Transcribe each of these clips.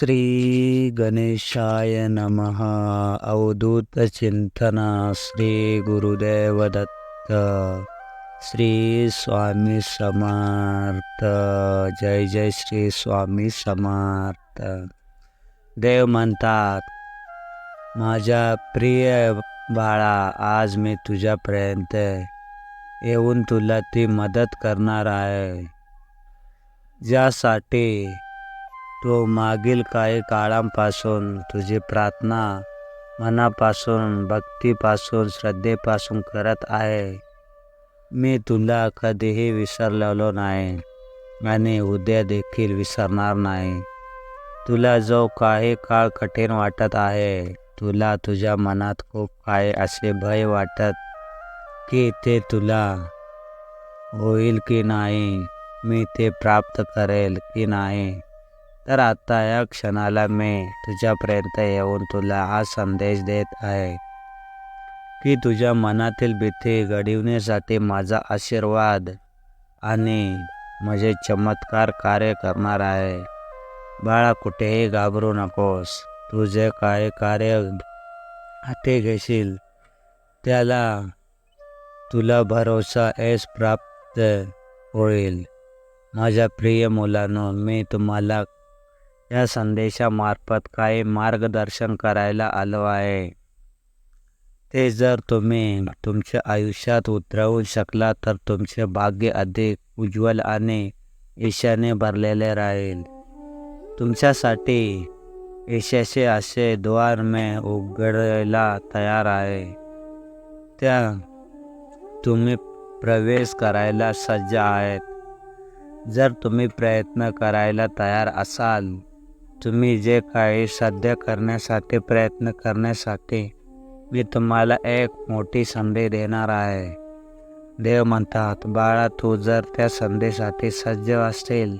श्री गणेशाय नमः। अवधूत चिंतना श्री गुरुदेव दत्त श्री स्वामी समर्थ। जय जय श्री स्वामी समर्थ। देव म्हणतात माझ्या प्रिय बाळा आज मी तुझ्यापर्यंत येऊन तुला ती मदत करणार आहे. ज्यासाठी तो मागील काही काळांपासून तुझी प्रार्थना मनापासून, भक्तीपासून, श्रद्धेपासून करत आहे. मी तुला कधीही विसरलेलो नाही आणि उद्या देखील विसरणार नाही. तुला जो काही काळ कठीण वाटत आहे, तुला तुझ्या मनात खूप काय असे भय वाटत की ते तुला होईल की नाही, मी ते प्राप्त करेल की नाही. तर आता या क्षणाला मी तुझ्यापर्यंत येऊन तुला हा संदेश देत आहे की तुझ्या मनातील भीती घडविण्यासाठी माझा आशीर्वाद आणि माझे चमत्कार कार्य करणार आहे. बाळा कुठेही घाबरू नकोस. तू जे काय कार्य हाती घेशील त्याला तुला भरोसा ऐस प्राप्त होईल. माझ्या प्रिय मुलांनो मी तुम्हाला या संदेशामार्फत काही मार्गदर्शन करायला आलो आहे. ते जर तुम्ही तुमच्या आयुष्यात उतरवू शकला तर तुमचे भाग्य अधिक उज्ज्वल आणि ईशाने भरलेले राहील. तुमच्यासाठी यशाचे असे द्वार मी उघडायला तयार आहे. त्या तुम्ही प्रवेश करायला सज्ज आहेत. जर तुम्ही प्रयत्न करायला तयार असाल तुम्ही जे काही साध्य करण्यासाठी प्रयत्न करण्यासाठी मी तुम्हाला एक मोठी संधी देणार आहे. देव म्हणतात बाळा तू जर त्या संधीसाठी सज्ज असतील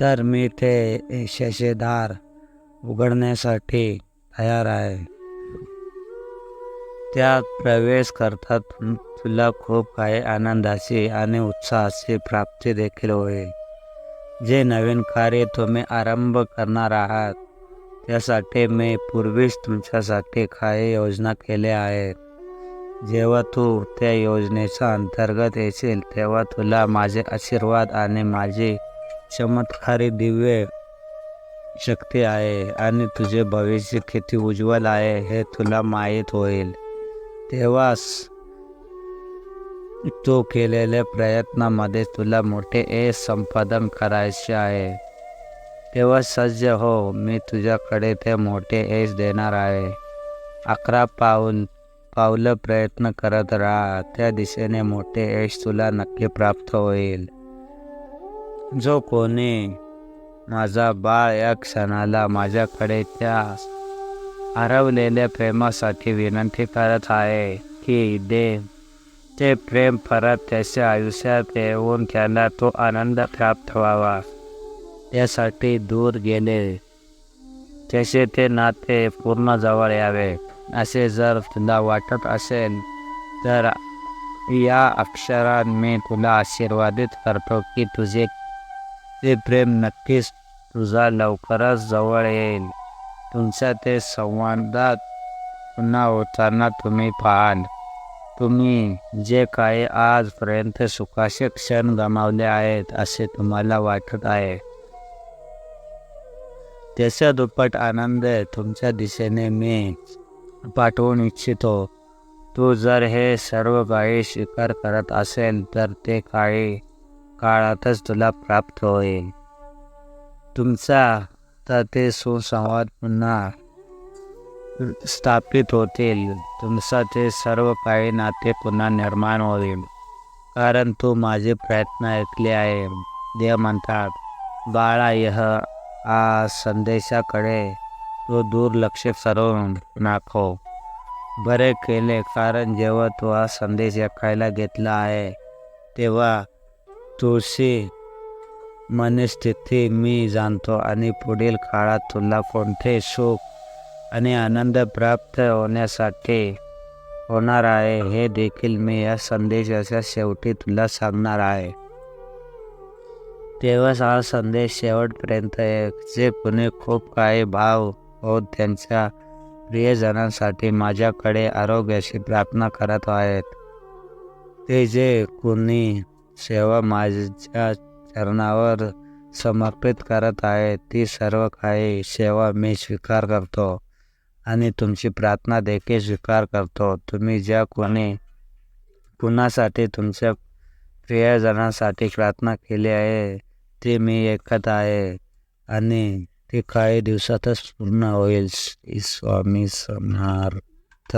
तर मी ते शशेदार उघडण्यासाठी तयार आहे. त्यात प्रवेश करतात तुला खूप काही आनंदाची आणि उत्साहाची प्राप्ती देखील होईल. जे नवीन कार्य तुम्ही आरंभ करणार आहात त्यासाठी मी पूर्वीच तुमच्यासाठी काही योजना केल्या आहेत. जेव्हा तू त्या योजनेच्या अंतर्गत येशील तेव्हा तुला माझे आशीर्वाद आणि माझी चमत्कारी दिव्य शक्ती आहे आणि तुझे भविष्य किती उज्ज्वल आहे हे तुला माहीत होईल. तेव्हाच तू केलेल्या प्रयत्नामध्ये तुला मोठे ए संपादन करायचे आहे. तेव्हा सज्ज हो मी तुझ्याकडे ते मोठे एस देणार आहे. अकरा पाऊल पावलं प्रयत्न करत राहा. त्या दिशेने मोठे यश तुला नक्की प्राप्त होईल. जो कोणी माझा बाळ या क्षणाला माझ्याकडे त्या हरवलेल्या प्रेमासाठी विनंती करत आहे की दे ते प्रेम परत त्याच्या आयुष्यात येऊन त्याला तो आनंद प्राप्त व्हावा त्यासाठी दूर गेले त्याचे ते नाते पूर्ण जवळ यावे। असे जर तुला वाटत असेल, तर या अक्षरात मी तुला आशीर्वादित करतो की तुझे ते प्रेम नक्कीच तुझा लवकरच जवळ येईल। तुमच्या ते संवादात पुन्हा होताना तुम्ही पाहाल। तुम्ही जे काही आजपर्यंत सुखाचे क्षण गमावले आहेत असे तुम्हाला वाटत आहे. त्याचा दुप्पट आनंद तुमच्या दिशेने मी पाठवून इच्छितो. तू जर हे सर्व काही स्वीकार करत असेल तर ते काही काळातच तुला प्राप्त होईल. तुमचा तर ते सुसंवाद पुन्हा स्थापित होतील तुमचा ते सर्व काही नाते पुन्हा निर्माण होईल. कारण तू माझे प्रयत्न ऐकले आहे. देव म्हणतात बाळा यह आ संदेशाकडे तो दुर्लक्ष करून नाखो. बरे केले कारण जेव्हा तू हा संदेश ऐकायला घेतला आहे तेव्हा तुळशी मनस्थिती मी जाणतो आणि पुढील काळात तुला कोणते सुख आणि आनंद प्राप्त होण्यासाठी होणार आहे हे देखील मी या संदेशाच्या शेवटी तुला सांगणार आहे. तेव्हाच हा संदेश शेवटपर्यंत एक जे कुणी खूप काही भाव होत त्यांच्या प्रियजनांसाठी माझ्याकडे आरोग्याची प्रार्थना करत आहेत. ते जे कुणी सेवा माझ्या चरणावर समर्पित करत आहे ती सर्व काही सेवा मी स्वीकार करतो. आणि तुमची प्रार्थना देखील स्वीकार करतो. तुम्ही ज्या कोणी कुणासाठी तुमच्या प्रियजनासाठी प्रार्थना केली आहे ती मी ऐकत आहे आणि ती काही दिवसातच पूर्ण होईल. स्वामी समर्थ.